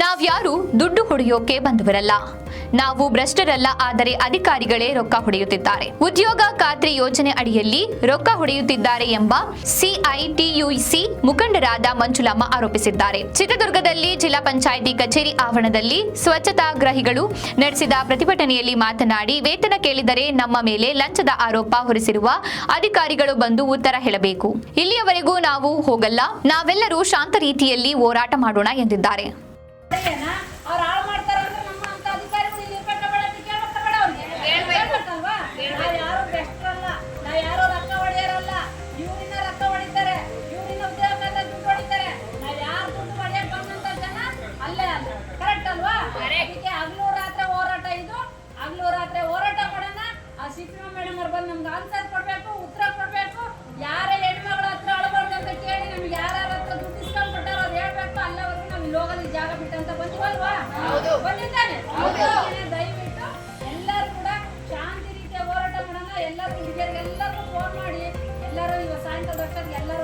ಮಾಡೋಕೆ ಬಂದವರಲ್ಲ. ನಾವು ಭ್ರಷ್ಟರಲ್ಲ, ಆದರೆ ಅಧಿಕಾರಿಗಳೇ ರೊಕ್ಕ ಹೊಡೆಯುತ್ತಿದ್ದಾರೆ. ಉದ್ಯೋಗ ಖಾತ್ರಿ ಯೋಜನೆ ಅಡಿಯಲ್ಲಿ ರೊಕ್ಕ ಹೊಡೆಯುತ್ತಿದ್ದಾರೆ ಎಂಬ ಸಿಐಟಿಯುಸಿ ಮುಖಂಡರಾದ ಮಂಜುಲಮ್ಮ ಆರೋಪಿಸಿದ್ದಾರೆ. ಚಿತ್ರದುರ್ಗದಲ್ಲಿ ಜಿಲ್ಲಾ ಪಂಚಾಯಿತಿ ಕಚೇರಿ ಆವರಣದಲ್ಲಿ ಸ್ವಚ್ಛತಾಗ್ರಹಿಗಳು ನಡೆಸಿದ ಪ್ರತಿಭಟನೆಯಲ್ಲಿ ಮಾತನಾಡಿ, ವೇತನ ಕೇಳಿದರೆ ನಮ್ಮ ಮೇಲೆ ಲಂಚದ ಆರೋಪ ಹೊರಿಸಿರುವ ಅಧಿಕಾರಿಗಳು ಬಂದು ಉತ್ತರ ಹೇಳಬೇಕು. ಇಲ್ಲಿಯವರೆಗೂ ನಾವು ಹೋಗಲ್ಲ, ನಾವೆಲ್ಲರೂ ಶಾಂತ ರೀತಿಯಲ್ಲಿ ಹೋರಾಟ ಮಾಡೋಣ ಎಂದಿದ್ದಾರೆ. ಪ್ರಶ್ನೆ ಮಾಡ್ಬಾರ್ದು ನಮ್ಗೆ ಆನ್ಸರ್ ಕೊಡಬೇಕು ಉತ್ತರ ಕೊಡಬೇಕು. ಯಾರ ಹೆಣ್ಮಗಳ ಹತ್ರ ಅಳಬಾರ್ದು ಅಂತ ಕೇಳಿ ನಮ್ಗೆ ಯಾರ ಹತ್ರ ದುಡ್ಡು ಇಸ್ಕೊಂಡು ಕೊಟ್ಟಾರೋ ಅದು ಹೇಳ್ಬೇಕು. ಅಲ್ಲವರೆಗೂ ನಾವು ಇಲ್ಲಿ ಹೋಗೋದು ಜಾಗ ಬಿಟ್ಟಂತ ಬಂದಿವಲ್ವಾ ಬಂದಿದ್ದಾನೆ. ದಯವಿಟ್ಟು ಎಲ್ಲರೂ ಕೂಡ ಶಾಂತಿ ರೀತಿಯ ಹೋರಾಟ ಮಾಡೋಣ. ಎಲ್ಲರೂ ಹುಡುಗಿಯರಿಗೆ ಫೋನ್ ಮಾಡಿ. ಎಲ್ಲರೂ ಇವಾಗ ಸಾಯಂಕಾಲ ಎಲ್ಲರೂ